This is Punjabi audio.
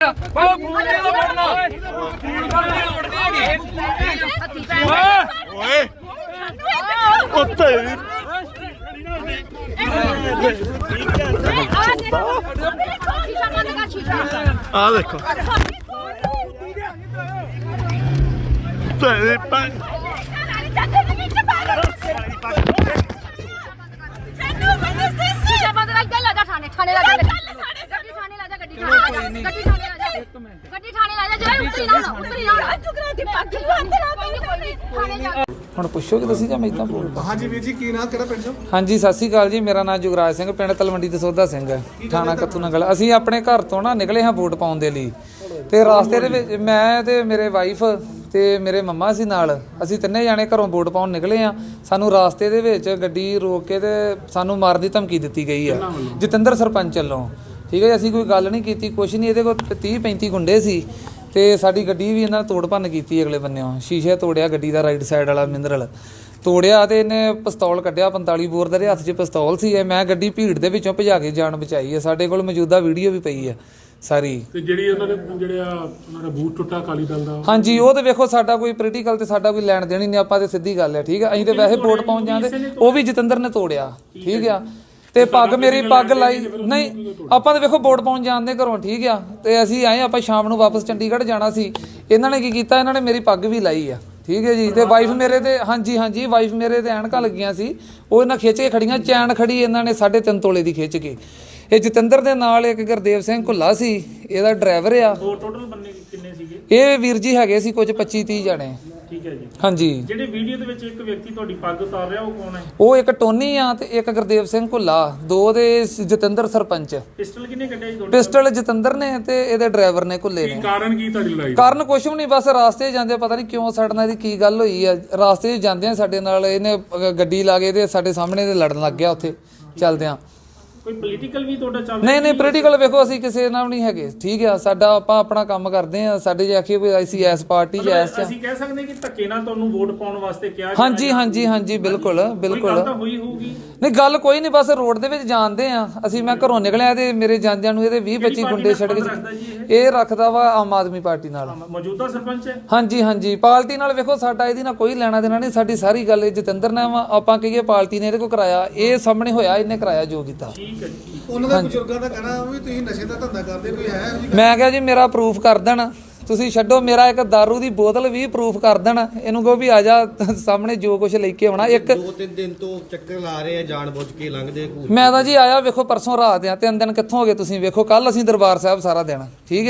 ਉਹ ਮੁੰਡੇ ਦਾ ਉੜਦੀ ਹੈਗੀ ਓਏ। ਉਹ ਤੇਰੀ ਆ ਦੇਖੋ। ਤੇਰੀ ਭੈਣ ਥਾਣੇ ਥਾਣੇ ਲਾ ਜਾ ਗੱਡੀ ਥਾਣੇ ਲਾ ਜਾ ਗੱਡੀ ਥਾਣੇ ਗੱਡੀ ਥਾਣੇ ਲਾ ਜਾ ਗੱਡੀ ਥਾਣੇ ਲਾ ਜਾ ਜਿਹੜਾ ਉੱਤਰੀ ਨਾ ਉੱਤਰੀ ਨਾ ਚੁਕਰਾ ਦੀ ਪੱਗ ਬੰਦ ਨਾ ਥਾਣੇ ਜਾ ਹੁਣ ਪੁੱਛੋਗੇ ਤੁਸੀਂ ਜਾਂ ਮੈਂ ਇਦਾਂ ਬੋਲਦਾ ਹਾਂਜੀ ਵੀਰ ਜੀ ਕੀ ਨਾਮ ਕਿਹੜਾ ਪਿੰਡ ਚੋਂ ਹਾਂਜੀ ਸਤਿ ਸ਼੍ਰੀ ਅਕਾਲ ਜੀ ਮੇਰਾ ਨਾਮ ਜੁਗਰਾਜ ਸਿੰਘ ਪਿੰਡ ਤਲਵੰਡੀ ਦਸੌਦਾ ਸਿੰਘ ਹੈ ਥਾਣਾ ਕੱਤੂ ਨਗਲ। ਅਸੀਂ ਆਪਣੇ ਘਰ ਤੋਂ ਨਾ ਨਿਕਲੇ ਹਾਂ ਵੋਟ ਪਾਉਣ ਦੇ ਲਈ। ਤੇ ਰਾਸਤੇ ਦੇ ਵਿੱਚ ਮੈਂ ਤੇ ਮੇਰੇ ਵਾਈਫ ਤੇ ਮੇਰੇ ਮੰਮਾ ਸੀ ਨਾਲ ਅਸੀਂ ਤਿੰਨੇ ਜਾਣੇ ਘਰੋਂ ਵੋਟ ਪਾਉਣ ਨਿਕਲੇ ਆ ਸਾਨੂੰ ਰਾਸਤੇ ਦੇ ਵਿੱਚ ਗੱਡੀ ਰੋਕ ਕੇ ਤੇ ਸਾਨੂੰ ਮਾਰਨ ਦੀ ਧਮਕੀ ਦਿੱਤੀ ਗਈ ਹੈ ਜਤਿੰਦਰ ਸਰਪੰਚ ਵੱਲੋਂ। ਠੀਕ ਹੈ ਅਸੀਂ ਕੋਈ ਗੱਲ ਨਹੀਂ ਕੀਤੀ ਕੁਛ ਨਹੀਂ ਇਹਦੇ ਕੋਲ 30 35 ਗੁੰਡੇ ਸੀ। ਤੇ ਸਾਡੀ ਗੱਡੀ ਵੀ ਇਹਨਾਂ ਨੇ ਤੋੜ ਭੰਨ ਕੀਤੀ ਅਗਲੇ ਬੰਨਿਓ। ਸ਼ੀਸ਼ੇ ਤੋੜਿਆ ਗੱਡੀ ਦਾ ਰਾਈਟ ਸਾਈਡ ਵਾਲਾ ਮਿਨਰਲ ਤੋੜਿਆ ਤੇ ਇਹਨੇ ਪਿਸਤੌਲ ਕੱਢਿਆ 45 ਬੋਰ ਦਾ ਦੇ ਹੱਥ 'ਚ ਪਿਸਤੌਲ ਸੀ ਇਹ। ਮੈਂ ਗੱਡੀ ਭੀੜ ਦੇ ਵਿੱਚੋਂ ਭਜਾ ਕੇ ਜਾਨ ਬਚਾਈ ਹੈ। ਸਾਡੇ ਕੋਲ ਮੌਜੂਦਾ ਵੀਡੀਓ ਵੀ ਪਈ ਹੈ ਸਾਰੀ। ਤੇ ਜਿਹੜੀ ਉਹਨਾਂ ਨੇ ਜਿਹੜਾ ਉਹਨਾਂ ਦਾ ਬੂਟ ਟੁੱਟਾ ਅਕਾਲੀ ਦਲ ਦਾ? ਹਾਂਜੀ ਉਹ ਤੇ ਵੇਖੋ ਸਾਡਾ ਕੋਈ ਪੋਲੀਟੀਕਲ ਤੇ ਸਾਡਾ ਕੋਈ ਲੈਣ ਦੇਣ ਨਹੀਂ। ਆਪਾਂ ਤੇ ਸਿੱਧੀ ਗੱਲ ਹੈ ਠੀਕ ਹੈ? ਅਸੀਂ ਤੇ ਵੈਸੇ ਵੋਟ ਪਾਉਣ ਜਾਂਦੇ। ਉਹ ਵੀ ਜਤਿੰਦਰ ਨੇ ਤੋੜਿਆ ਠੀਕ ਆ? ਤੇ ਪੱਗ ਮੇਰੀ ਪੱਗ ਲਾਈ। ਨਹੀਂ ਆਪਾਂ ਤੇ ਵੇਖੋ ਵੋਟ ਪਾਉਣ ਜਾਂਦੇ ਘਰੋਂ ਠੀਕ ਆ। ਤੇ ਅਸੀਂ ਆਏ ਆਪਾਂ ਸ਼ਾਮ ਨੂੰ ਵਾਪਸ ਚੰਡੀਗੜ੍ਹ ਜਾਣਾ ਸੀ। ਇਹਨਾਂ ਨੇ ਕੀ ਕੀਤਾ? ਇਹਨਾਂ ਨੇ ਮੇਰੀ ਪੱਗ ਵੀ ਲਾਈ ਆ। ਠੀਕ ਹੈ ਜੀ? ਤੇ ਵਾਈਫ ਮੇਰੇ ਤੇ ਹਾਂਜੀ ਹਾਂਜੀ ਵਾਈਫ ਮੇਰੇ ਤੇ ਐਨਕਾਂ ਲੱਗੀਆਂ ਸੀ। ਉਹ ਇਹਨਾਂ ਖਿੱਚ ਕੇ ਖੜੀਆਂ ਚੈਨ ਖੜੀ ਇਹਨਾਂ ਨੇ 3.5 ਤੋਲੇ ਦੀ ਖਿੱਚ ਕੇ। ਇਹ ਜਤਿੰਦਰ ਦੇ ਨਾਲ ਇੱਕ ਗੁਰਦੇਵ ਸਿੰਘ ਘੁੱਲਾ ਸੀ ਇਹਦਾ ਡਰਾਈਵਰ ਆ। ਉਹ ਟੋਟਲ ਬੰਨੇ ਕਿੰਨੇ ਸੀਗੇ? ਇਹ ਵੀਰ ਜੀ ਹੈਗੇ ਸੀ ਕੁਝ 25 30 ਜਣੇ। ਠੀਕ ਹੈ ਜੀ। ਹਾਂਜੀ। ਜਿਹੜੇ ਵੀਡੀਓ ਦੇ ਵਿੱਚ ਇੱਕ ਵਿਅਕਤੀ ਤੁਹਾਡੀ ਪੱਗ ਉਤਾਰ ਰਿਹਾ ਉਹ ਕੌਣ ਹੈ? ਉਹ ਇੱਕ ਟੋਨੀ ਆ ਤੇ ਇੱਕ ਗੁਰਦੇਵ ਸਿੰਘ ਘੁੱਲਾ। ਦੋ ਦੇ ਸ- ਜਤਿੰਦਰ ਸਰਪੰਚ। ਪਿਸਟਲ ਕਿੰਨੇ ਕੱਢਿਆ ਜੀ ਤੁਹਾਡੇ ਪਿਸਟਲ ਜਤਿੰਦਰ ਨੇ ਤੇ ਇਹਦੇ ਡਰਾਈਵਰ ਨੇ ਘੁੱਲੇ ਨੇ। ਕਾਰਨ ਕੀ ਤੁਹਾਡੀ ਲੜਾਈ ਕਾਰਨ ਕੁਛ ਵੀ ਨਹੀਂ ਬਸ ਰਾਸਤੇ 'ਚ ਜਾਂਦੇ ਪਤਾ ਨਹੀਂ ਕਿਉਂ ਸਾਡੇ ਨਾਲ ਇਹਦੀ ਕੀ ਗੱਲ ਹੋਈ ਆ। ਰਾਸਤੇ 'ਚ ਜਾਂਦੇ ਆ ਸਾਡੇ ਨਾਲ ਇਹਨੇ ਗੱਡੀ ਲਾ ਕੇ ਤੇ ਸਾਡੇ ਸਾਹਮਣੇ ਤੇ ਲੜਨ ਲੱਗ ਗਿਆ ਉੱਥੇ। ਚੱਲਦਿਆਂ ਕੋਈ ਪੋਲੀਟੀਕਲ ਵੀ ਤੁਹਾਡਾ ਚੱਲ ਨਹੀਂ ਨਹੀਂ ਪੋਲੀਟੀਕਲ ਵੇਖੋ ਅਸੀਂ ਕਿਸੇ ਨਾਲ ਨਹੀਂ ਹੈਗੇ। ਠੀਕ ਆ ਸਾਡਾ ਆਪਾਂ ਆਪਣਾ ਕੰਮ ਕਰਦੇ ਆ। ਸਾਡੇ ਜੇ ਆਖੀਏ ਕੋਈ ਅਸੀਂ ਐਸ ਪਾਰਟੀ ਐਸ 'ਚ ਅਸੀਂ ਕਹਿ ਸਕਦੇ ਕਿ ਧੱਕੇ ਨਾਲ ਤੁਹਾਨੂੰ ਵੋਟ ਪਾਉਣ ਵਾਸਤੇ ਕਿਹਾ। ਹਾਂਜੀ ਹਾਂਜੀ ਹਾਂਜੀ ਬਿਲਕੁਲ ਬਿਲਕੁਲ ਗੱਲ ਤਾਂ ਹੋਈ ਹੋਊਗੀ। ਨਹੀਂ ਗੱਲ ਕੋਈ ਨਹੀਂ ਬਸ ਰੋਡ ਦੇ ਵਿੱਚ ਜਾਂਦੇ ਆ। ਅਸੀਂ ਮੈਂ ਘਰੋਂ ਨਿਕਲਿਆ ਤੇ ਮੇਰੇ ਜਾਂਦਿਆਂ ਨੂੰ ਇਹਦੇ 20 25 ਗੁੰਡੇ ਛੱਡ ਕੇ ਜੀ ਇਹ? ਰੱਖਦਾ ਵਾ ਆਮ ਆਦਮੀ ਪਾਰਟੀ ਨਾਲ। ਮੌਜੂਦਾ ਸਰਪੰਚ? ਹੈ ਹਾਂਜੀ ਹਾਂਜੀ ਪਾਰਟੀ ਨਾਲ ਵੇਖੋ ਸਾਡਾ ਇਹਦੀ ਨਾਲ ਕੋਈ ਲੈਣਾ ਦੇਣਾ ਨਹੀਂ। ਸਾਡੀ ਸਾਰੀ ਗੱਲ ਜਤਿੰਦਰ ਨੇ ਆਪਾਂ ਕਹੀਏ ਪਾਰਟੀ ਨੇ ਇਹਦੇ ਕੋ ਕਰਾਇਆ। ਇਹ ਸਾਹਮਣੇ ਹੋਇਆ ਇਹਨੇ ਕਰਾਇਆ ਜੋ ਕੀਤਾ। ਠੀਕ ਹੈ ਜੀ ਉਹਨਾਂ ਦੇ ਬਜ਼ੁਰਗਾਂ ਦਾ ਕਹਿਣਾ ਵੀ ਤੁਸੀਂ ਨਸ਼ੇ ਦਾ ਧੰਦਾ ਕਰਦੇ ਕੋਈ ਹੈ ਇਹੋ ਜਿਹੀ ਮੈਂ ਕਿਹਾ ਜੀ ਮੇਰਾ ਪ੍ਰੂਫ ਕਰ ਦੇਣ। ਤੁਸੀਂ ਛੱਡੋ ਮੇਰਾ ਇੱਕ दारू ਦੀ ਬੋਤਲ ਵੀ ਪ੍ਰੂਫ ਕਰ ਦੇਣ। ਇਹਨੂੰ ਕਹੋ ਵੀ ਆ ਜਾ ਸਾਹਮਣੇ ਜੋ ਕੁਝ ਲੈ ਕੇ ਆਉਣਾ। ਇੱਕ ਦੋ ਤਿੰਨ ਦਿਨ ਤੋਂ ਚੱਕਰ ਲਾ ਰਹੇ ਆ ਜਾਣ ਬੁੱਝ ਕੇ ਲੰਘਦੇ ਘੂਰ ਮੈਂ ਤਾਂ ਜੀ ਆਇਆ ਵੇਖੋ ਪਰਸੋਂ ਰਾਤ ਆ ਤਿੰਨ ਦਿਨ ਕਿੱਥੋਂ ਹੋ ਗਏ ਤੁਸੀਂ? ਵੇਖੋ ਕੱਲ ਅਸੀਂ ਦਰਬਾਰ ਸਾਹਿਬ ਸਾਰਾ ਦਿਨ। ਠੀਕ ਹੈ।